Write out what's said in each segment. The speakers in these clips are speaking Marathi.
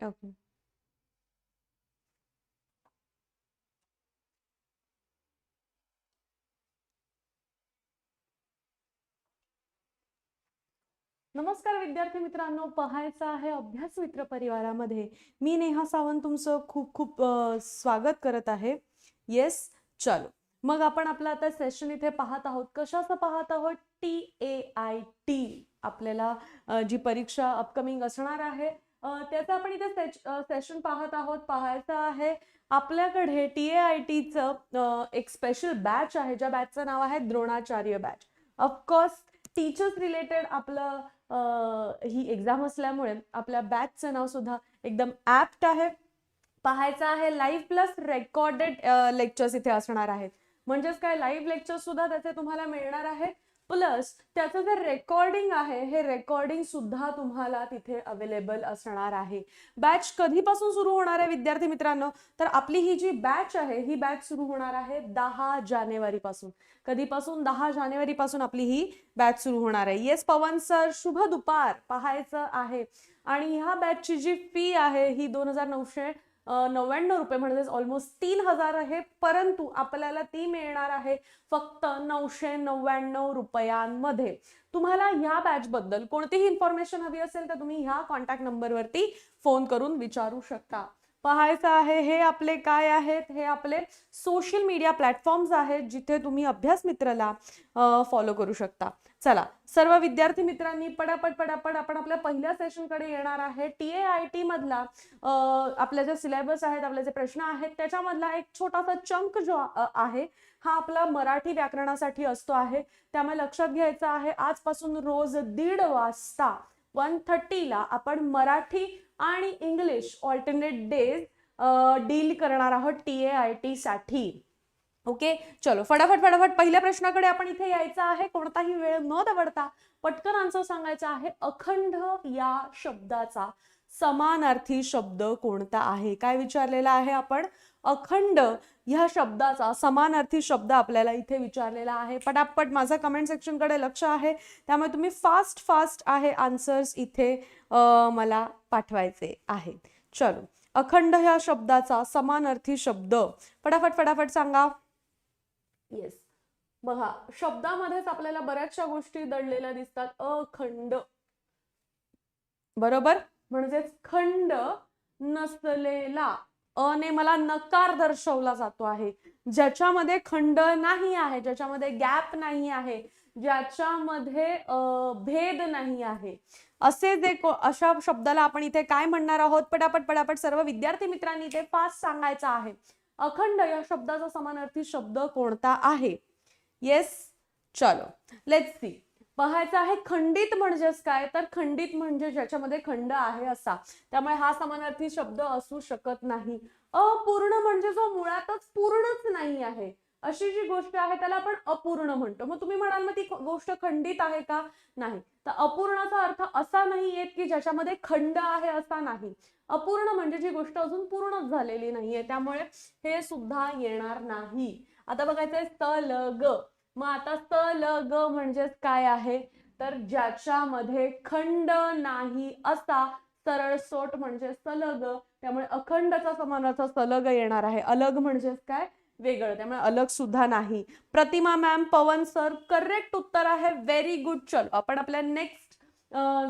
Okay. नमस्कार विद्यार्थी मित्रांनो पाहायचं आहे अभ्यास मित्र परिवारामध्ये. मी नेहा सावंत तुमचं खूप खूप स्वागत करत आहे. येस चलो. मग आपण आपलं आता सेशन इथे पाहत आहोत. कशाचं पाहत आहोत? टी ए आय टी आपल्याला जी परीक्षा अपकमिंग असणार आहे त्याचं आपण इथे सेशन पाहत आहोत. पाहायचं आहे आपल्याकडे टी ए आय टीचं एक स्पेशल बॅच आहे. ज्या बॅचचं नाव आहे Dronacharya batch of course teachers related आपलं ही एक्झाम असल्यामुळे आपल्या बॅचचं नाव सुद्धा एकदम ॲप्ट आहे. पाहायचं आहे लाईव्ह प्लस रेकॉर्डेड लेक्चर्स इथे असणार आहेत. म्हणजेच काय लाईव्ह लेक्चर सुद्धा त्याचे तुम्हाला मिळणार आहे प्लस त्याचं जे रेकॉर्डिंग आहे हे रेकॉर्डिंग सुद्धा तुम्हाला तिथे अवेलेबल असणार आहे. बॅच कधीपासून सुरू होणार आहे विद्यार्थी मित्रांनो? तर आपली ही जी बॅच आहे ही बॅच सुरू होणार आहे दहा जानेवारीपासून. कधीपासून? दहा जानेवारीपासून आपली ही बॅच सुरू होणार आहे. येस पवन सर शुभ दुपार. पाहायचं आहे. आणि ह्या बॅचची जी फी आहे ही दोन हजार नऊशे नव्याण्णव रुपये म्हणजेच ऑलमोस्ट तीन हजार आहे. परंतु आपल्याला ती मिळणार आहे फक्त नऊशे नव्याण्णव रुपयांमध्ये. तुम्हाला ह्या बॅचबद्दल कोणतीही इन्फॉर्मेशन हवी असेल तर तुम्ही ह्या कॉन्टॅक्ट नंबरवरती फोन करून विचारू शकता. पाहायचं आहे हे आपले काय आहेत? हे आपले सोशल मीडिया प्लॅटफॉर्म्स आहेत जिथे तुम्ही अभ्यास मित्रला फॉलो करू शकता. चला सर्व विद्यार्थी मित्रांनी पटापट पटापट आपण आपल्या पहिल्या सेशनकडे येणार आहे. टी ए आय टी मधला आपल्या जे सिलेबस आहेत आपले जे प्रश्न आहेत त्याच्यामधला एक छोटासा चंक जो आहे हा आपला मराठी व्याकरणासाठी असतो आहे. त्यामुळे लक्षात घ्यायचं आहे आजपासून रोज दीड वाजता वन थर्टीला आपण मराठी आणि इंग्लिश ऑल्टरनेट डेज डील करणार आहोत टी ए आय टी साठी. ओके? चलो फटाफट फटाफट. पहिल्या प्रश्नाकडे आपण इथे यायचं आहे. कोणताही वेळ न दवडता पटकन आन्सर सांगायचा आहे. अखंड या शब्दाचा समानार्थी शब्द कोणता आहे? काय विचारलेला आहे आपण? अखंड ह्या शब्दाचा समानार्थी शब्द आपल्याला इथे विचारलेला आहे. पटापट माझा कमेंट सेक्शनकडे लक्ष आहे. त्यामुळे तुम्ही फास्ट फास्ट आहे आन्सर्स इथे मला पाठवायचे आहेत चलो. अखंड ह्या शब्दाचा समानार्थी शब्द. फटाफट फटाफट सांगा. येस बघा शब्दामध्येच आपल्याला बऱ्याचशा गोष्टी दडलेल्या दिसतात. अखंड. बरोबर? म्हणजेच खंड नसलेला. अने मला नकार दर्शवला जातो आहे. ज्याच्यामध्ये खंड नाही आहे ज्याच्यामध्ये गॅप नाही आहे ज्याच्यामध्ये भेद नाही आहे. असे जे को- अशा शब्दाला आपण इथे काय म्हणणार आहोत? पटापट पटापट सर्व विद्यार्थी मित्रांनी इथे फास्ट सांगायचं आहे. अखंड या शब्दाचा समानार्थी शब्द कोणता आहे? येस चलो. लेट्स सी पाहायचं आहे खंडित म्हणजेच काय? तर खंडित म्हणजे ज्याच्यामध्ये खंड आहे असा. त्यामुळे हा समानार्थी शब्द असू शकत नाही. अपूर्ण म्हणजे जो मुळातच पूर्णच नाही आहे. अशी जी गोष्ट आहे त्याला आपण अपूर्ण म्हणतो. मग तुम्ही म्हणाल मग ती ख- गोष्ट खंडित आहे का? नाही. तर अपूर्णाचा अर्थ असा नाही येत की ज्याच्यामध्ये खंड आहे असा नाही. अपूर्ण म्हणजे जी गोष्ट अजून पूर्णच झालेली नाहीये. त्यामुळे हे सुद्धा येणार नाही. आता बघायचंय सलग मग आता सलग म्हणजेच काय आहे? तर ज्याच्यामध्ये खंड नाही असा सरळ सोट म्हणजे सलग त्यामुळे अखंडचा समानाचा सलग येणार आहे. अलग म्हणजेच काय? वेगळं. त्यामुळे अलग सुद्धा नाही. Pratima ma'am Pavan sir correct उत्तर आहे. व्हेरी गुड चल आपण आपल्या नेक्स्ट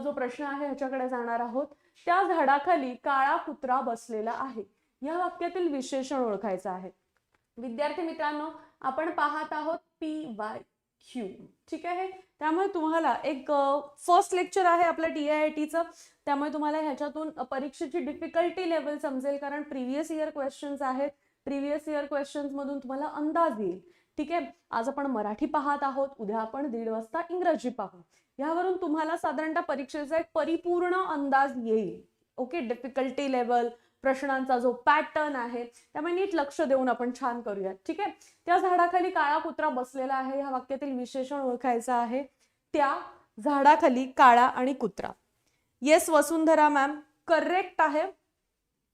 जो प्रश्न आहे ह्याच्याकडे जाणार आहोत. त्या झाडाखाली काळा कुत्रा बसलेला आहे. या वाक्यातील विशेषण ओळखायचं आहे. विद्यार्थी मित्रांनो आपण पाहत आहोत पी वाय क्यू ठीक आहे? त्यामुळे तुम्हाला एक फर्स्ट लेक्चर आहे आपलं टी आय आय टीचं त्यामुळे तुम्हाला ह्याच्यातून परीक्षेची डिफिकल्टी लेवल समजेल कारण प्रिव्हियस इयर क्वेश्चन्स आहेत. प्रिव्हियस इयर क्वेश्चन्समधून तुम्हाला अंदाज येईल. ठीक आहे? आज आपण मराठी पाहत आहोत. उद्या आपण दीड वाजता इंग्रजी पाहू. यावरून तुम्हाला साधारणतः परीक्षेचा एक परिपूर्ण अंदाज येईल. ओके? डिफिकल्टी लेवल प्रश्नांचा जो पॅटर्न आहे त्यामुळे नीट लक्ष देऊन आपण छान करूयात. ठीक आहे? त्या झाडाखाली काळा कुत्रा बसलेला आहे. ह्या वाक्यातील विशेषण ओळखायचं आहे. त्या झाडाखाली काळा आणि कुत्रा. येस वसुंधरा मॅम करेक्ट आहे.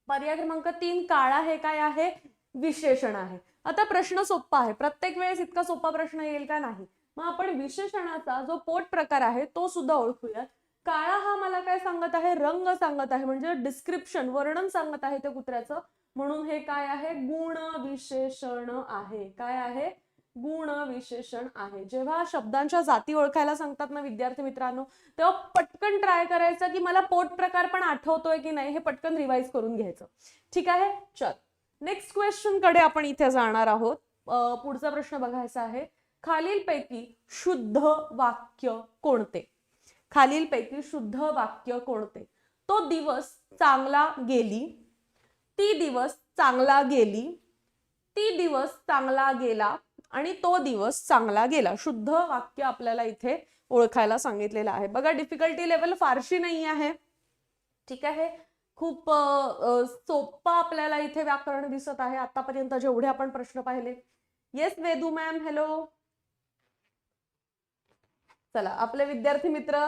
पर्याय क्रमांक तीन काळा हे काय आहे? विशेषण आहे. आता प्रश्न सोपा आहे. प्रत्येक वेळेस इतका सोपा प्रश्न येईल का नाही? मग आपण विशेषणाचा जो पोट प्रकार आहे तो सुद्धा ओळखूयात. काळा हा मला काय सांगत आहे? रंग सांगत आहे. म्हणजे डिस्क्रिप्शन वर्णन सांगत आहे त्या कुत्र्याचं. म्हणून हे काय आहे? गुण विशेषण आहे. काय आहे? गुण विशेषण आहे. जेव्हा शब्दांच्या जाती ओळखायला सांगतात ना विद्यार्थी मित्रांनो तेव्हा पटकन ट्राय करायचं की मला पोट प्रकार पण आठवतोय की नाही हे पटकन रिवाइज करून घ्यायचं. ठीक आहे? चल. नेक्स्ट क्वेश्चनकडे आपण इथे जाणार आहोत. पुढचा प्रश्न बघायचा आहे. खालीलपैकी शुद्ध वाक्य कोणते? खालीलपैकी शुद्ध वाक्य कोणते? तो दिवस चांगला गेली ती दिवस चांगला गेली ती दिवस चांगला गेला आणि तो दिवस चांगला गेला. शुद्ध वाक्य आपल्याला इथे ओळखायला सांगितलेलं आहे. बघा डिफिकल्टी लेवल फारशी नाही आहे. ठीक आहे? खूप सोप्पा सोपं आपल्याला इथे व्याकरण दिसत आहे. आतापर्यंत जेवढे आपण प्रश्न पाहिले. येस वेदू मॅम हॅलो चला आपले विद्यार्थी मित्र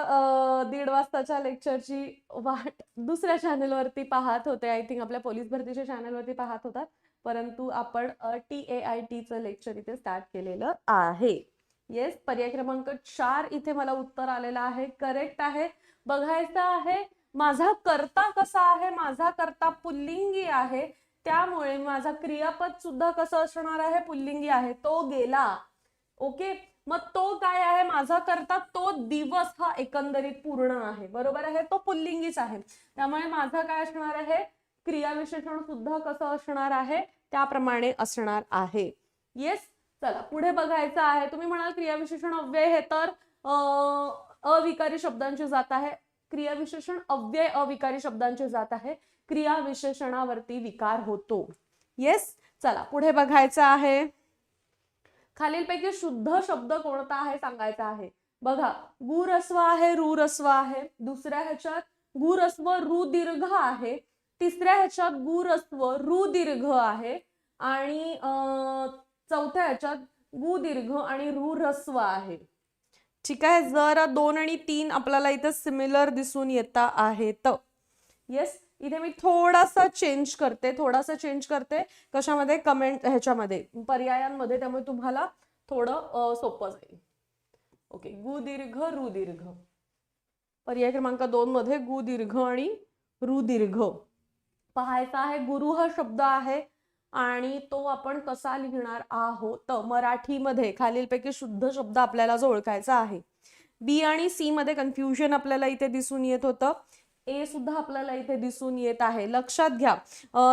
दीड वाजताच्या लेक्चरची वाट दुसऱ्या चॅनलवरती पाहत होते. आय थिंक आपल्या पोलीस भरतीच्या चॅनलवरती पाहत होतात परंतु आपण टी ए आय टीचं लेक्चर इथे स्टार्ट केलेलं आहे. येस पर्याय क्रमांक चार इथे मला उत्तर आलेलं आहे. करेक्ट आहे. बघायचं आहे माझा कर्ता कसा आहे? माझा कर्ता पुल्लिंगी आहे. त्यामुळे माझा क्रियापद सुद्धा कसं असणार आहे? पुल्लिंगी आहे. तो गेला. ओके मग तो काय आहे? माझा करता तो दिवस हा एकंदरीत पूर्ण आहे. बरोबर आहे? तो पुल्लिंगीच आहे. त्यामुळे माझा काय असणार आहे? क्रियाविशेषण सुद्धा कसं असणार आहे? त्याप्रमाणे असणार आहे. येस चला पुढे बघायचं आहे. तुम्ही म्हणाल क्रियाविशेषण अव्यय हे तर अविकारी शब्दांची जात आहे. क्रियाविशेषण अव्यय अविकारी शब्दांची जात आहे. क्रियाविशेषणावरती विकार होतो. येस चला पुढे बघायचं आहे. खालीलपैकी शुद्ध शब्द कोणता आहे सांगायचा आहे? बघा गुरस्व आहे रुरस्व आहे. दुसऱ्या ह्याच्यात गुरस्व रुदीर्घ आहे. तिसऱ्या ह्याच्यात गुरस्व रुदीर्घ आहे. आणि चौथ्या ह्याच्यात गु दीर्घ आणि रुरस्व आहे. ठीक आहे? जर दोन आणि तीन आपल्याला इथं सिमिलर दिसून येता आहेत. येस इथे मी थोडासा चेंज करते थोडासा चेंज करते. कशामध्ये? कमेंट ह्याच्यामध्ये. पर्यायांमध्ये त्यामुळे तुम्हाला थोडं सोपं जाईल. ओके गुदीर्घ रुदीर्घ पर्याय क्रमांक दोन मध्ये गुदीर्घ आणि रुदीर्घ पाहायचा आहे गुरु हा शब्द आहे आणि तो आपण कसा लिहिणार आहोत? मराठीमध्ये खालीलपैकी शुद्ध शब्द आपल्याला जो ओळखायचा आहे. बी आणि सी मध्ये कन्फ्युजन आपल्याला इथे दिसून येत होतं. ए सुद्धा आपल्याला इथे दिसून येत आहे. लक्षात घ्या.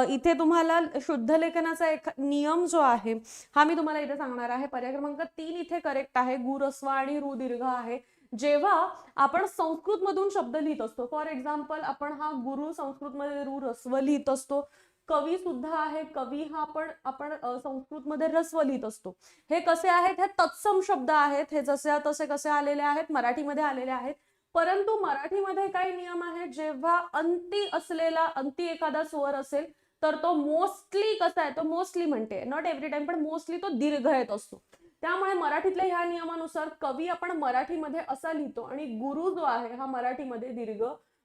इथे तुम्हाला शुद्ध लेखनाचा एक नियम जो आहे हा मी तुम्हाला इथे सांगणार आहे. पर्याय क्रमांक तीन इथे करेक्ट आहे. गुरस्व आणि रुदीर्घ आहे. जेव्हा आपण संस्कृत मधून शब्द लिहित असतो फॉर एक्झाम्पल आपण हा गुरु संस्कृत मध्ये रु रस्व लिहित असतो. कवी सुद्धा आहे. कवी हा पण आपण संस्कृतमध्ये रस्व लिहित असतो. हे कसे आहेत? हे तत्सम शब्द आहेत. हे जसे तसे कसे आलेले आहेत? मराठीमध्ये आलेले आहेत. परंतु मराठीमध्ये काही नियम आहेत जेव्हा अंती असलेला अंती एखादा स्वर असेल तर तो मोस्टली कसा आहे तो मोस्टली म्हणते. नॉट एव्हरी टाइम पण मोस्टली तो दीर्घ येत असतो. त्यामुळे मराठीतल्या ह्या नियमानुसार कवी आपण मराठीमध्ये असा लिहितो आणि गुरु जो आहे हा मराठीमध्ये दीर्घ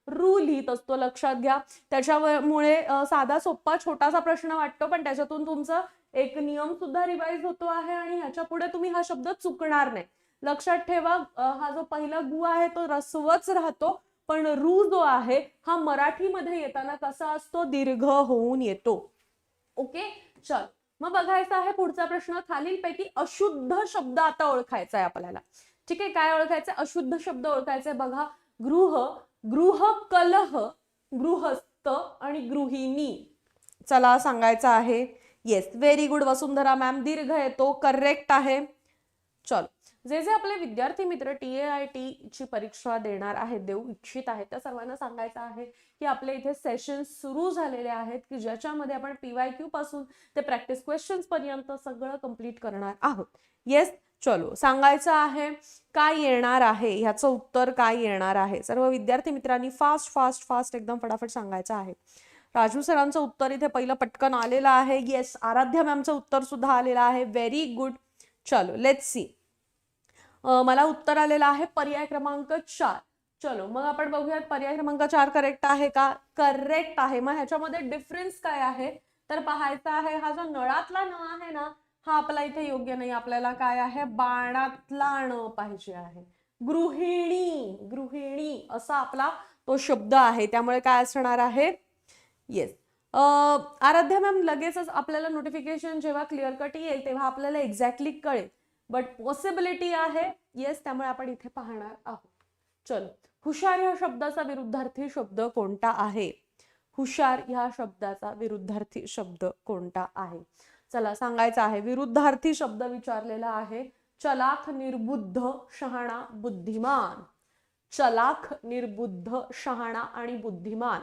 रू लिहित असतो. लक्षात घ्या. त्याच्यामुळे साधा सोप्पा छोटासा प्रश्न वाटतो पण त्याच्यातून तुमचा एक नियम सुद्धा रिवाईज होतो आहे आणि ह्याच्या पुढे तुम्ही हा शब्द चुकणार नाही. लक्षात ठेवा हा जो पहिला गु आहे तो रस्वच राहतो पण रू जो आहे हा मराठीमध्ये येताना कसा असतो? दीर्घ होऊन येतो. ओके? चल. मग बघायचा आहे पुढचा प्रश्न. खालीलपैकी अशुद्ध शब्द आता ओळखायचा आहे आपल्याला. ठीक आहे? काय ओळखायचं? अशुद्ध शब्द ओळखायचा बघा गृह गृह कलह गृहस्थ आणि गृहिणी. चला सांगायचं आहे. Yes very good Vasundhara ma'am दीर्घ येतो करेक्ट आहे. चल. जे जे आपले विद्यार्थी मित्र टी ए आय टी ची परीक्षा देणार आहेत देऊ इच्छित आहेत त्या सर्वांना सांगायचं आहे की आपले इथे सेशन सुरू झालेले आहेत की ज्याच्यामध्ये आपण पी वाय क्यू पासून ते प्रॅक्टिस क्वेश्चन्स पर्यंत सगळं कंप्लीट करणार आहोत. येस चलो सांगायचं आहे काय येणार आहे ह्याचं उत्तर काय येणार आहे? सर्व विद्यार्थी मित्रांनी फास्ट फास्ट फास्ट एकदम फटाफट सांगायचं आहे. राजू सरांचं उत्तर इथे पहिलं पटकन आलेलं आहे. येस आराध्या मॅमचं उत्तर सुद्धा आलेलं आहे. व्हेरी गुड चलो लेट्स सी मला उत्तर आलेलं आहे पर्याय क्रमांक चार. चलो मग आपण बघूयात पर्याय क्रमांक चार करेक्ट आहे का? करेक्ट आहे. मग ह्याच्यामध्ये डिफरन्स काय आहे? तर पाहायचा आहे हा जो नळातला न आहे ना हा आपला इथे योग्य नाही. आपल्याला काय आहे? बाणातला न पाहिजे आहे. गृहिणी गृहिणी असा आपला तो शब्द आहे. त्यामुळे काय असणार आहे? येस आराध्या मॅम लगेचच आपल्याला नोटिफिकेशन जेव्हा क्लिअर कट येईल तेव्हा आपल्याला एक्झॅक्टली कळेल. बट पॉसिबिलिटी आहे. येस त्यामुळे आपण इथे पाहणार आहोत. चल. हुशार या शब्दाचा विरुद्धार्थी शब्द कोणता आहे? हुशार ह्या शब्दाचा विरुद्धार्थी शब्द कोणता आहे? चला सांगायचं आहे. विरुद्धार्थी शब्द विचारलेला आहे. चलाख निर्बुद्ध शहाणा बुद्धिमान. चलाख निर्बुद्ध शहाणा आणि बुद्धिमान.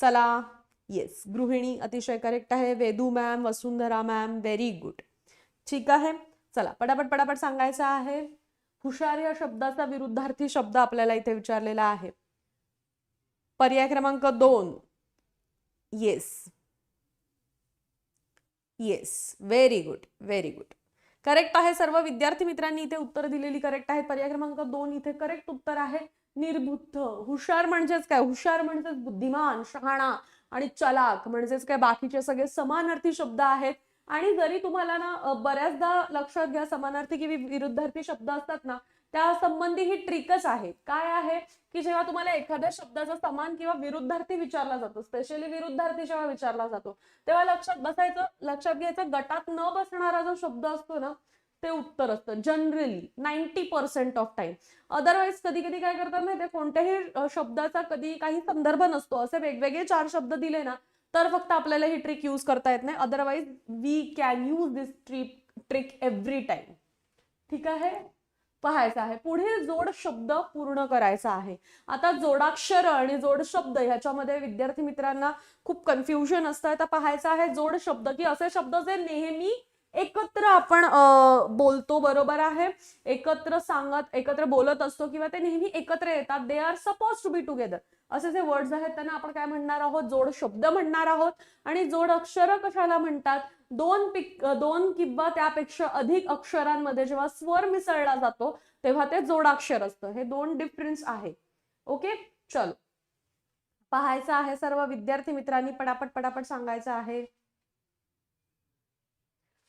चला. येस गृहिणी अतिशय करेक्ट आहे. Vedu ma'am Vasundhara ma'am very good ठीक आहे? चला पटापट पटापट सांगायचं आहे. हुशार या शब्दाचा विरुद्धार्थी शब्द आपल्याला इथे विचारलेला आहे. पर्याय क्रमांक दोन. Yes yes very good very good correct आहे. सर्व विद्यार्थी मित्रांनी इथे उत्तर दिलेली करेक्ट आहे पर्याय क्रमांक दोन इथे करेक्ट उत्तर आहे. निर्बुद्ध. हुशार म्हणजेच काय? हुशार म्हणजेच बुद्धिमान शहाणा आणि चलाक म्हणजेच काय? बाकीचे सगळे समानार्थी शब्द आहेत. आणि जरी तुम्हाला ना बऱ्याचदा लक्षात घ्या समानार्थी किंवा विरुद्धार्थी शब्द असतात ना त्या संबंधी ही ट्रिकच आहे. काय आहे की जेव्हा तुम्हाला एखाद्या शब्दाचा समान किंवा विरुद्धार्थी विचारला जातो स्पेशली विरुद्धार्थी जेव्हा विचारला जातो तेव्हा लक्षात बसायचं लक्षात घ्यायचं गटात न बसणारा जो शब्द असतो ना ते उत्तर असतं. Generally ninety percent of time otherwise कधी कधी काय करतात माहितीये कोणत्याही शब्दाचा कधी काही संदर्भ नसतो. असे वेगवेगळे चार शब्द दिले ना तर फक्त आपल्याला ही ट्रिक यूज करता येत नाही. Otherwise we can use this trick trick every time ठीक आहे? पाहायचं आहे. पुढील जोड शब्द पूर्ण करायचा आहे. आता जोडाक्षर आणि जोड शब्द ह्याच्यामध्ये विद्यार्थी मित्रांना खूप कन्फ्युजन असतं. आता पाहायचं आहे जोड शब्द की असे शब्द जे नेहमी एकत्र आपण बोलतो बरोबर आहे. एकत्र सांगत एकत्र बोलत असतो किंवा ते नेहमी एकत्र येतात. They are supposed to be together असे जे वर्ड्स आहेत त्यांना आपण काय म्हणणार आहोत? जोड शब्द म्हणणार आहोत. आणि जोड अक्षर कशाला म्हणतात? दोन पिक दोन किंवा त्यापेक्षा अधिक अक्षरांमध्ये जेव्हा स्वर मिसळला जातो तेव्हा ते जोडाक्षर असतं. हे दोन डिफरन्स आहे. ओके चलो. पाहायचं आहे सर्व विद्यार्थी मित्रांनी पटापट पटापट सांगायचं आहे.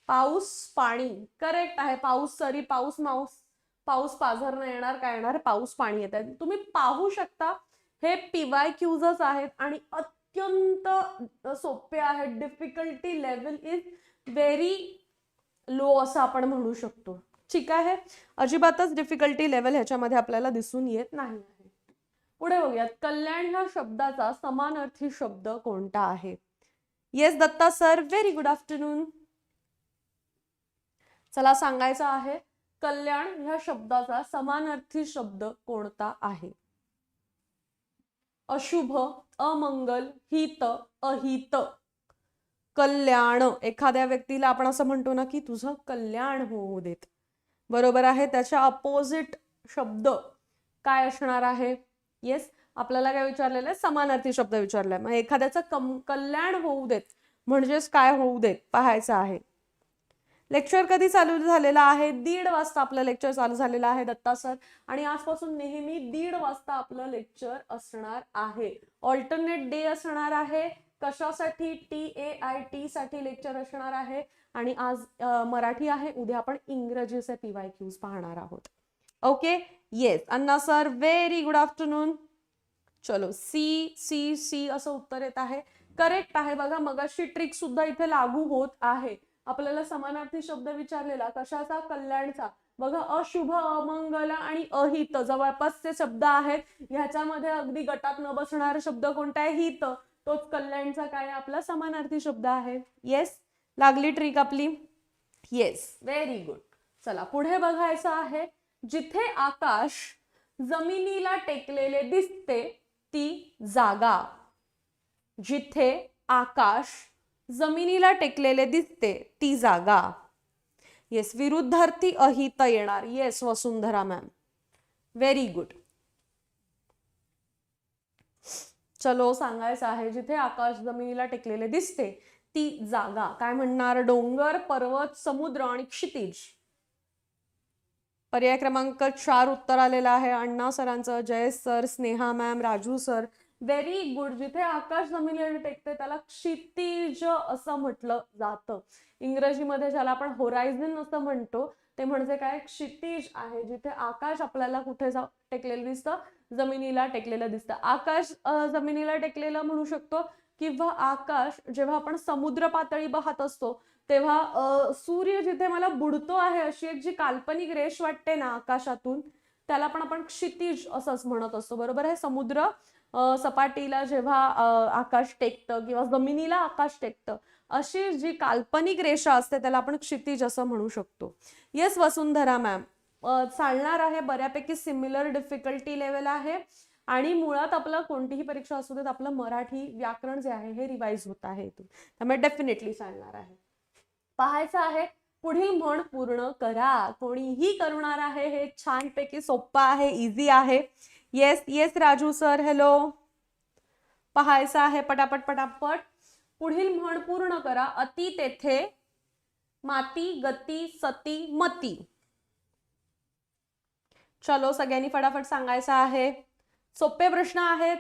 पाऊस पाणी. करेक्ट आहे. पाऊस सरी पाऊस माऊस. पाऊस पाझरनं येणार काय येणार? पाऊस पाणी येत आहे. तुम्ही पाहू शकता हे पीवाय क्यूजच आहेत आणि अत्यंत सोपे आहेत. Difficulty level is very low असं आपण म्हणू शकतो. ठीक आहे? अजिबातच डिफिकल्टी लेवल ह्याच्यामध्ये आपल्याला दिसून येत नाही आहे. पुढे बघूयात. कल्याण ह्या शब्दाचा समानार्थी शब्द कोणता आहे? Yes Datta sir very good afternoon चला सांगायचं आहे कल्याण ह्या शब्दाचा समानार्थी शब्द कोणता आहे? अशुभ अमंगल हित अहित. कल्याण. एखाद्या व्यक्तीला आपण असं म्हणतो ना की तुझं कल्याण होऊ देत. बरोबर आहे त्याच्या अपोजिट शब्द काय असणार आहे? येस आपल्याला काय विचारलेलं आहे? समानार्थी शब्द विचारलाय. मग एखाद्याचं कम कल्याण होऊ देत. म्हणजेच काय होऊ देत? पाहायचं आहे. लेक्चर कधी चालू झालेला आहे? दीड वाजता आपलं लेक्चर चालू झालेलं आहे दत्ता सर आणि आजपासून नेहमी दीड वाजता आपलं लेक्चर असणार आहे. ऑल्टरनेट डे असणार आहे. कशासाठी? टी ए आय टी साठी लेक्चर असणार आहे. आणि आज मराठी आहे. उद्या आपण इंग्रजीचे पी वाय क्यूज पाहणार आहोत. Okay yes Anna sir very good afternoon चलो सी सी सी असं उत्तर येत आहे. करेक्ट आहे. बघा मगाशी ट्रिक सुद्धा इथे लागू होत आहे. आपल्याला समानार्थी शब्द विचारलेला कशाचा कल्याणचा? बघा अशुभ अमंगल आणि अहित जवळपासचे शब्द आहेत. ह्याच्यामध्ये अगदी गटात न बसणारा शब्द कोणता आहे? हित. तोच कल्याणचा काय? आपला समानार्थी शब्द आहे. येस लागली ट्रिक आपली? येस व्हेरी गुड चला पुढे बघायचं आहे. जिथे आकाश जमिनीला टेकलेले दिसते ती जागा. जिथे आकाश जमिनीला टेकलेले दिसते ती जागा. येस विरुद्धार्थी अहित येणार. Yes Vasundhara ma'am very good चलो सांगायचं आहे जिथे आकाश जमिनीला टेकलेले दिसते ती जागा. काय म्हणणार? डोंगर पर्वत समुद्र आणि क्षितिज. पर्याय क्रमांक चार उत्तर आलेला आहे. अण्णा सरांचं Jayesh sir Sneha ma'am Raju sir very good जिथे आकाश जमिनीला टेकते त्याला क्षितिज असं म्हटलं जातं. इंग्रजीमध्ये ज्याला आपण होरायझन असं म्हणतो ते म्हणजे काय? क्षितिज आहे. जिथे आकाश आपल्याला कुठे जा टेकलेलं दिसतं? जमिनीला टेकलेलं दिसतं. आकाश जमिनीला टेकलेलं म्हणू शकतो किंवा आकाश जेव्हा आपण समुद्र पातळी पाहत असतो तेव्हा सूर्य जिथे मला बुडतो आहे अशी एक जी काल्पनिक रेष वाटते ना आकाशातून त्याला पण आपण क्षितिज असंच म्हणत असतो. बरोबर आहे? समुद्र सपाटीला जेव्हा आकाश टेकतं किंवा जमिनीला आकाश टेकतं अशी जी काल्पनिक रेषा असते त्याला आपण क्षितिज असं म्हणू शकतो. येस वसुंधरा मॅम चालणार आहे बऱ्यापैकी सिमिलर डिफिकल्टी लेवल आहे आणि मुळात आपलं कोणतीही परीक्षा असू देत आपलं मराठी व्याकरण जे आहे हे रिवाईज होत आहे इथून. त्यामुळे डेफिनेटली चालणार आहे. पाहायचं आहे पुढील म्हण पूर्ण करा. कोणीही करणार आहे हे छानपैकी सोप्पं आहे इझी आहे. Yes yes Raju sir hello पाहायचं आहे पटापट पटापट. पुढील म्हण पूर्ण करा. अति तेथे माती गती सती मती. चलो सगळ्यांनी फटाफट सांगायचं आहे. सोपे प्रश्न आहेत.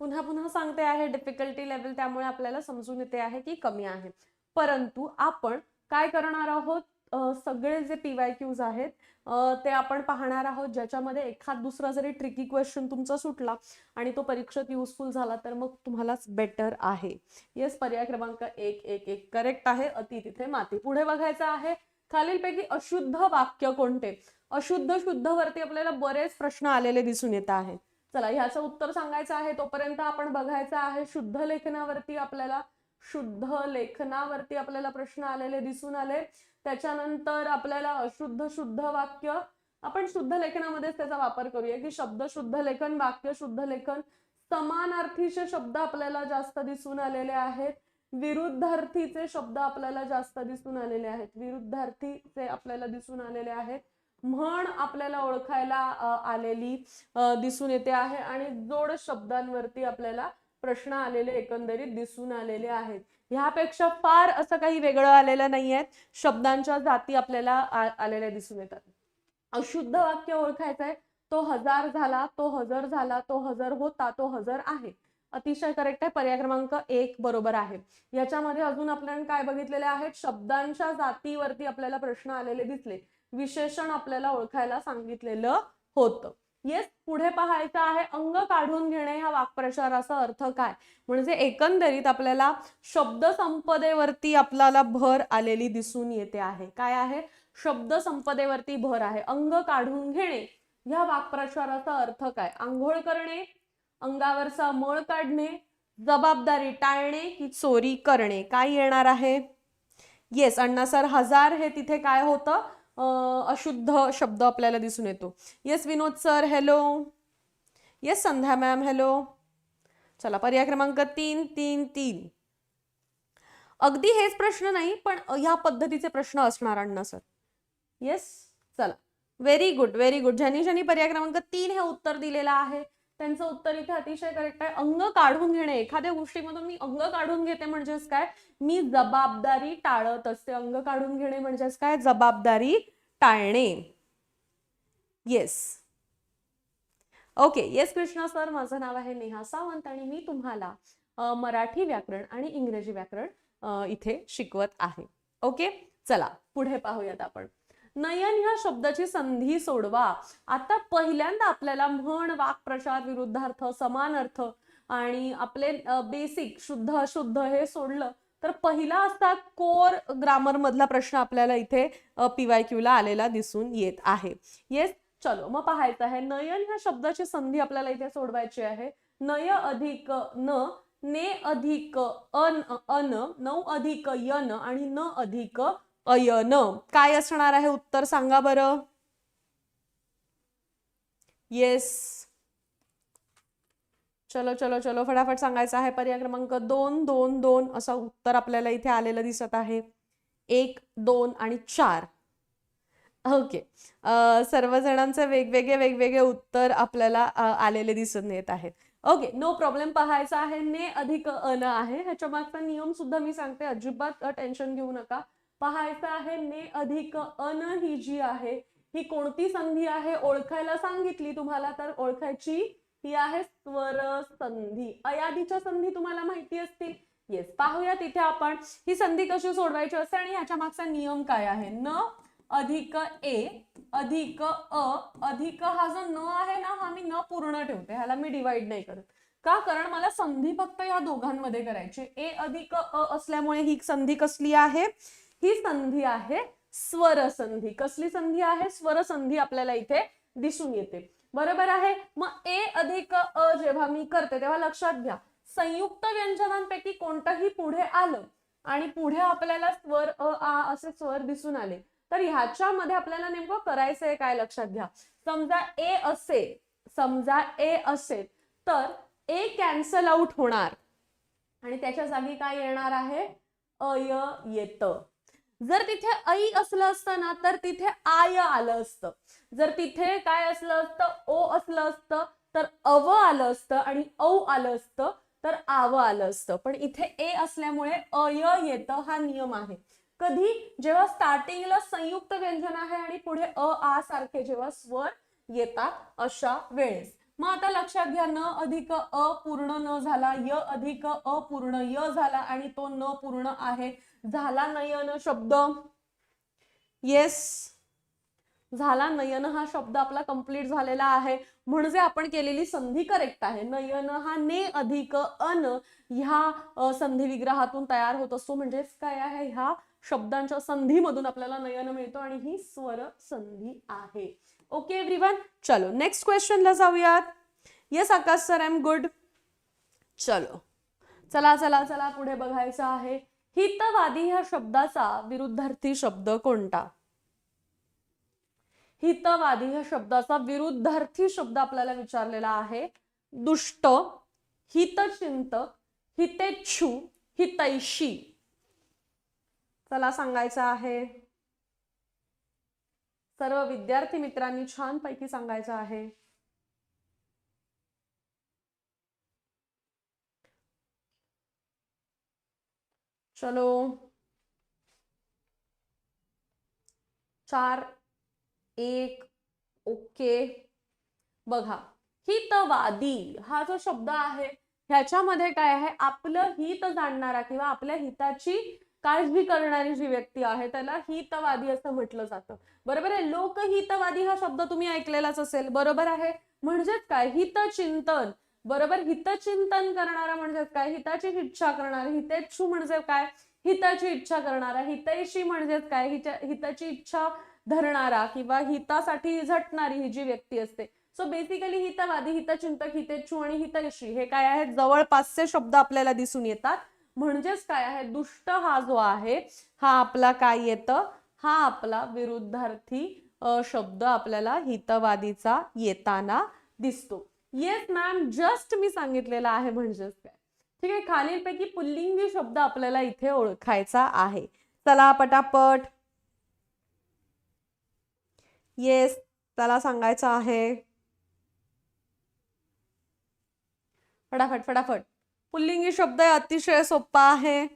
पुन्हा पुन्हा सांगते आहे डिफिकल्टी लेवल त्यामुळे आपल्याला समजून येते आहे की कमी आहे. परंतु आपण काय करणार आहोत? सगळे जे पीवाय क्यूज आहेत ते आपण पाहणार आहोत ज्याच्यामध्ये एखाद दुसरा जरी ट्रिकी क्वेश्चन तुमचा सुटला आणि तो परीक्षेत युजफुल झाला तर मग तुम्हालाच बेटर आहे. येस पर्याय क्रमांक एक एक एक करेक्ट आहे. अति तिथे माती पुढे बघायचं आहे. खालीलपैकी अशुद्ध वाक्य कोणते? अशुद्ध शुद्ध वरती आपल्याला बरेच प्रश्न आलेले दिसून येत आहे चला ह्याचं उत्तर सांगायचं आहे. तोपर्यंत आपण बघायचं आहे शुद्ध लेखनावरती आपल्याला शुद्ध लेखनावरती आपल्याला प्रश्न आलेले दिसून आले. त्याच्यानंतर आपल्याला अशुद्ध शुद्ध वाक्य आपण शुद्ध लेखनामध्येच त्याचा वापर करूया की शब्द शुद्ध लेखन वाक्य शुद्ध लेखन समानार्थीचे शब्द आपल्याला जास्त दिसून आलेले आहेत. विरुद्धार्थीचे शब्द आपल्याला जास्त दिसून आलेले आहेत. विरुद्धार्थीचे आपल्याला दिसून आलेले आहेत. म्हण आपल्याला ओळखायला आलेली दिसून येते आहे. आणि जोड शब्दांवरती आपल्याला प्रश्न आलेले एकंदरीत दिसून आलेले आहेत. ह्यापेक्षा फार असं काही वेगळं आलेलं नाहीये. शब्दांच्या जाती आपल्याला आलेल्या दिसून येतात. अशुद्ध वाक्य ओळखायचं आहे तो हजार झाला तो हजर झाला तो हजर होता तो हजर आहे. अतिशय करेक्ट आहे. पर्याय क्रमांक एक बरोबर आहे. याच्यामध्ये अजून आपण काय बघितलेले आहेत? शब्दांच्या जातीवरती आपल्याला प्रश्न आलेले दिसले. विशेषण आपल्याला ओळखायला सांगितलेलं होतं. येस पुढे पाहायचं आहे अंग काढून घेणे ह्या वाक्प्रचाराचा अर्थ काय? म्हणजे एकंदरीत आपल्याला शब्द संपदेवरती आपल्याला भर आलेली दिसून येते आहे. काय आहे? शब्द संपदेवरती भर आहे. अंग काढून घेणे ह्या वाक्प्रचाराचा अर्थ काय? आंघोळ करणे अंगावरचा मळ काढणे जबाबदारी टाळणे की चोरी करणे. काय येणार आहे? येस अण्णा सर हजार हे तिथे काय होतं? अशुद्ध शब्द आपल्याला दिसून येतो. Yes Vinod sir hello yes Sandhya ma'am hello चला पर्याय क्रमांक तीन तीन तीन. अगदी हेच प्रश्न नाही पण ह्या पद्धतीचे प्रश्न असणार अण्णा सर येस चला. व्हेरी गुड व्हेरी गुड ज्यांनी ज्यांनी पर्याय क्रमांक तीन हे उत्तर दिलेलं आहे त्यांचं उत्तर इथे अतिशय करेक्ट आहे. अंग काढून घेणे. एखाद्या गोष्टीमधून मी अंग काढून घेते म्हणजेच काय? मी जबाबदारी टाळत असते. अंग काढून घेणे म्हणजेच काय? जबाबदारी टाळणे. Yes okay yes Krishna sir माझं नाव आहे नेहा सावंत आणि मी तुम्हाला मराठी व्याकरण आणि इंग्रजी व्याकरण इथे शिकवत आहे. ओके चला पुढे पाहूयात आपण. नयन ह्या शब्दाची संधी सोडवा. आता पहिल्यांदा आपल्याला म्हण वाक्प्रचार विरुद्धार्थ समानार्थ आणि आपले बेसिक शुद्ध अशुद्ध हे सोडलं तर पहिला असता कोर ग्रामर मधला प्रश्न आपल्याला इथे पीवाय क्यूला आलेला दिसून येत आहे. येस चलो मग पाहायचं आहे. नयन ह्या शब्दाची संधी आपल्याला इथे सोडवायची आहे. नय अधिक न ने अधिक अन अन नऊ अधिक यन आणि न अधिक अयन काय असणार आहे उत्तर सांगा बरं. येस चलो चलो चलो. फटाफट सांगायचं आहे पर्याय क्रमांक दोन दोन दोन. असं उत्तर आपल्याला इथे आलेलं दिसत आहे. एक दोन आणि चार. ओके. सर्वजणांचे वेगवेगळे वेगवेगळे उत्तर आपल्याला आलेले दिसून येत आहेत. ओके. No problem. पाहायचा आहे. ने अधिक अन आहे. ह्याच्या मागचा नियम सुद्धा मी सांगते. अजिबात टेन्शन घेऊ नका. पाहायचं आहे ने अधिक अन ही जी आहे ही कोणती संधी आहे ओळखायला सांगितली तुम्हाला? तर ओळखायची ही आहे स्वर संधी अयादीच्या संधी तुम्हाला माहिती असतील. येस पाहूया तिथे आपण. ही संधी कशी सोडवायची असते आणि ह्याच्या मागचा नियम काय आहे? न अधिक ए अधिक अ अधिक हा जो न आहे ना हा मी न पूर्ण ठेवते. ह्याला मी डिवाइड नाही करत. का? कारण मला संधी फक्त या दोघांमध्ये करायची ए अधिक अ असल्यामुळे ही संधी कसली आहे? ही संधी आहे स्वर संधी कसली संधी आहे? स्वर संधी आपल्याला इथे दिसून येते. बरोबर आहे? मग ए अधिक अ जेव्हा मी करते तेव्हा लक्षात घ्या. संयुक्त व्यंजनांपैकी कोणतंही पुढे आलं आणि पुढे आपल्याला स्वर अ आ असे स्वर दिसून आले तर ह्याच्यामध्ये आपल्याला नेमकं करायचंय काय लक्षात घ्या. समजा ए असेल समजा ए असेल तर ए कॅन्सल आउट होणार. आणि त्याच्या जागी काय येणार आहे? अय येत. जर तिथे ऐ असलं असतं ना तर तिथे आय आलं असतं. जर तिथे काय असलं असतं ओ असलं असतं तर अव आलं असतं आणि औ आलं असतं तर आव आलं असतं. पण इथे ए असल्यामुळे अय येतं हा नियम आहे. कधी जेव्हा स्टार्टिंगला संयुक्त व्यंजन आहे आणि पुढे अ आ सारखे जेव्हा स्वर येतात अशा वेळेस. मग आता लक्षात घ्या न अधिक अ पूर्ण न झाला य अधिक अपूर्ण य झाला आणि तो न पूर्ण आहे. झाला नयन शब्द. येस झाला नयन हा शब्द आपला कंप्लीट झालेला आहे. म्हणजे आपण केलेली संधी करेक्ट आहे. नयन हा ने अधिक अन ह्या संधी विग्रहातून तयार होत असतो. म्हणजेच काय आहे? ह्या शब्दांच्या संधीमधून आपल्याला नयन मिळतो आणि ही स्वर संधी आहे. ओके एव्हरीवन चलो नेक्स्ट क्वेश्चनला जाऊयात. Yes Akash sir I am good चलो. चला चला चला पुढे बघायचं आहे. हितवादी ह्या शब्दाचा विरुद्धार्थी शब्द कोणता? हितवादी ह्या शब्दाचा विरुद्धार्थी शब्द आपल्याला विचारलेला आहे. दुष्ट हितचिंतक हितेच्छू हितैषी. चला सांगायचं आहे. सर्व विद्यार्थी मित्रांनी छान पैकी सांगायचं आहे. चलो। चार एक ओके. बघा हितवादी हा जो शब्द आहे ह्याच्यामध्ये काय आहे? आपलं हित जाणणारा किंवा आपल्या हिताची काळजी करणारी जी व्यक्ती आहे त्याला हितवादी असं म्हटलं जातं. बरोबर आहे? लोकहितवादी हा शब्द तुम्ही ऐकलेलाच असेल. बरोबर आहे? म्हणजेच काय? हितचिंतन. बरोबर हितचिंतन करणारा म्हणजेच काय? हिताची इच्छा करणारा हितेच्छू म्हणजे काय? हिताची इच्छा करणारा हितैषी म्हणजेच काय? हिच्या हिताची इच्छा धरणारा किंवा हितासाठी झटणारी ही जी व्यक्ती असते. सो बेसिकली हितवादी हितचिंतक हितेच्छू आणि हितैषी हे काय आहेत? जवळपासचे शब्द आपल्याला दिसून येतात. म्हणजेच काय आहे? दुष्ट हा जो आहे हा आपला काय येतं? हा आपला विरुद्धार्थी शब्द आपल्याला हितवादीचा येताना दिसतो. येस मॅम जस्ट मी सांगितलेलं आहे म्हणजेच काय. ठीक आहे खालीलपैकी पुल्लिंगी शब्द आपल्याला इथे ओळखायचा आहे. चला पटापट. येस त्याला सांगायचं आहे. फटाफट फटाफट. पुल्लिंगी शब्द अतिशय सोपा आहे.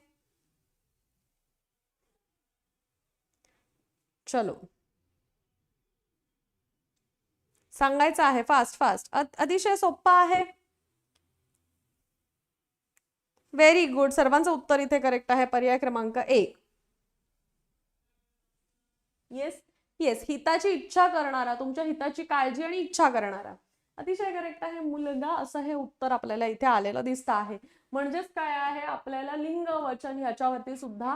चलो. सांगायचं आहे फास्ट फास्ट अतिशय सोप्पा आहे. व्हेरी गुड सर्वांचं उत्तर इथे करेक्ट आहे. पर्याय क्रमांक एक येस येस हिताची इच्छा करणारा तुमच्या हिताची काळजी आणि इच्छा करणारा. अतिशय करेक्ट आहे. मुलगा असं हे उत्तर आपल्याला इथे आलेलं दिसतं आहे. म्हणजेच काय आहे? आपल्याला लिंग वचन ह्याच्यावरती सुद्धा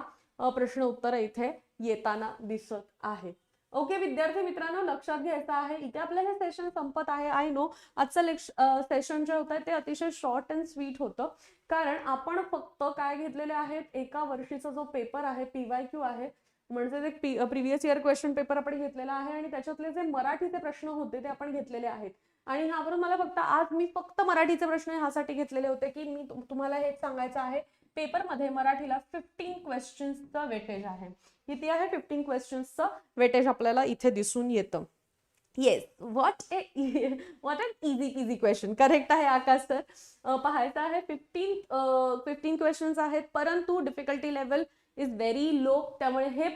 प्रश्न उत्तर इथे येताना दिसत आहे. ओके विद्यार्थी मित्रांनो लक्षात घ्यायचं आहे इथे आपलं हे सेशन संपत आहे. आय नो आजचं लेक्श सेशन जे होतं ते अतिशय शॉर्ट अँड स्वीट होतं. कारण आपण फक्त काय घेतलेले आहेत एका वर्षीचा जो पेपर आहे पीवाय क्यू आहे म्हणजे जे प्रिव्हियस इयर क्वेश्चन पेपर आपण घेतलेला आहे आणि त्याच्यातले जे मराठीचे प्रश्न होते ते आपण घेतलेले आहेत. आणि ह्यावरून मला फक्त आज मी फक्त मराठीचे प्रश्न ह्यासाठी घेतलेले होते की मी तुम्हाला हेच सांगायचं आहे पेपरमध्ये मराठीला फिफ्टीन क्वेश्चन्सचं वेटेज आहे. किती आहे फिफ्टीन क्वेश्चन्सचं वेटेज आपल्याला इथे दिसून येतं. Yes what a what an easy easy question correct आहे आकाश सर पाहायचं आहे फिफ्टीन फिफ्टीन क्वेश्चन्स आहेत परंतु difficulty level is very low त्यामुळे हे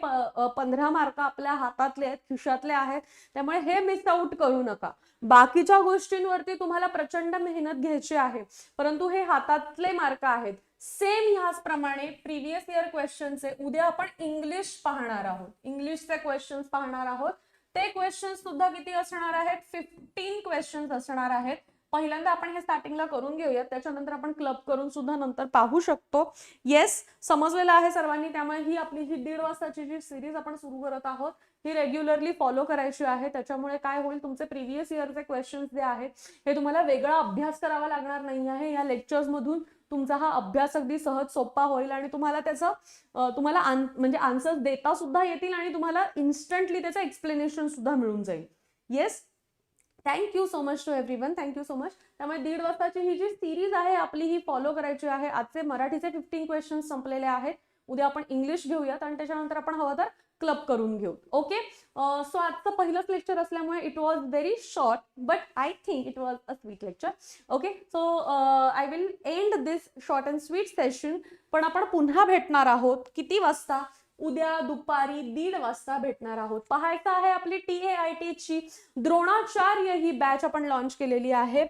पंधरा मार्क आपल्या हातातले आहेत खिशातले आहेत. त्यामुळे हे मिस आउट करू नका. बाकीच्या गोष्टींवरती तुम्हाला प्रचंड मेहनत घ्यायची आहे. परंतु हे हातातले मार्क आहेत. सेम ह्याचप्रमाणे प्रिव्हियस इयर क्वेश्चनचे उद्या आपण इंग्लिश पाहणार आहोत. इंग्लिशचे क्वेश्चन्स पाहणार आहोत. ते क्वेश्चन सुद्धा किती असणार आहेत? फिफ्टीन क्वेश्चन्स असणार आहेत. पहिल्यांदा आपण हे स्टार्टिंगला करून घेऊयात. त्याच्यानंतर आपण क्लब करून सुद्धा नंतर पाहू शकतो. येस समजलेलं आहे सर्वांनी. त्यामुळे ही आपली ही दीड वाजताची जी सिरीज आपण सुरू करत आहोत ही रेग्युलरली फॉलो करायची आहे. त्याच्यामुळे काय होईल? तुमचे प्रिव्हियस इयरचे क्वेश्चन्स जे आहेत हे तुम्हाला वेगळा अभ्यास करावा लागणार नाही आहे या लेक्चर्स मधून तुमचा हा अभ्यास अगदी सहज सोपा होईल आणि तुम्हाला त्याचं तुम्हाला आन- म्हणजे आन्सर्स देता सुद्धा येतील आणि तुम्हाला इन्स्टंटली त्याचं एक्सप्लेनेशन सुद्धा मिळून जाईल. Yes thank you so much to everyone thank you so much त्यामुळे दीड वाजताची ही जी सिरीज आहे आपली ही फॉलो करायची आहे. आजचे मराठीचे फिफ्टीन क्वेश्चन संपलेले आहेत. उद्या आपण इंग्लिश घेऊयात आणि त्याच्यानंतर आपण हवं तर क्लब करून घेऊ. ओके सो आजचं पहिलंच लेक्चर असल्यामुळे it was very short but I think it was a sweet lecture okay so I will end this short and sweet session पण आपण पुन्हा भेटणार आहोत. किती वाजता? उद्या दुपारी दीड वाजता भेटणार आहोत. पाहायचं आहे आपली टी ए आय टी ची. द्रोणाचार्य ही बॅच आपण लॉन्च केलेली आहे.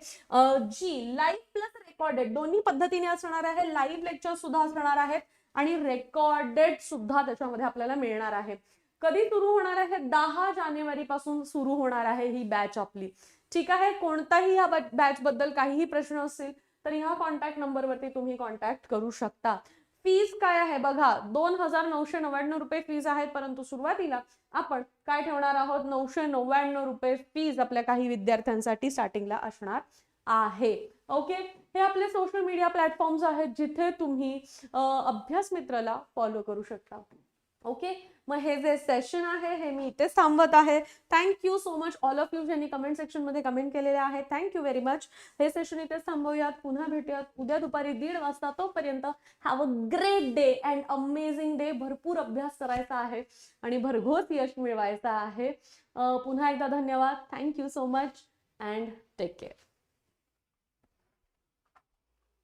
जी लाईव्ह प्लस रेकॉर्डेड दोन्ही पद्धतीने असणार आहे. लाईव्ह लेक्चर सुद्धा असणार आहेत. आणि रेकॉर्डेड सुद्धा त्याच्यामध्ये आपल्याला मिळणार आहे. कधी सुरू होणार आहे? दहा जानेवारी पासून सुरू होणार आहे ही बॅच आपली. ठीक आहे? कोणताही या बॅच बद्दल काहीही प्रश्न असतील तर ह्या कॉन्टॅक्ट नंबरवरती तुम्ही कॉन्टॅक्ट करू शकता. फीज काय आहे? बघा दोन हजार नऊशे नव्याण्णव रुपये फीज आहेत परंतु सुरुवातीला आपण काय ठेवणार आहोत? नऊशे नव्याण्णव रुपये फीज आपल्या काही विद्यार्थ्यांसाठी स्टार्टिंगला असणार आहे. ओके हे आपले सोशल मीडिया प्लॅटफॉर्म्स आहेत जिथे तुम्ही अभ्यास मित्राला फॉलो करू शकता. ओके मग हे जे सेशन आहे हे मी इथेच थांबवत आहे. Thank you so much all of you ज्यांनी कमेंट सेक्शनमध्ये कमेंट केलेले आहे. थँक्यू व्हेरी मच हे सेशन इथेच थांबवूयात. पुन्हा भेटूयात. उद्या दुपारी दीड वाजता तोपर्यंत have a great day and amazing day भरपूर अभ्यास करायचा आहे आणि भरघोस यश मिळवायचं आहे. पुन्हा एकदा धन्यवाद. Thank you so much and take care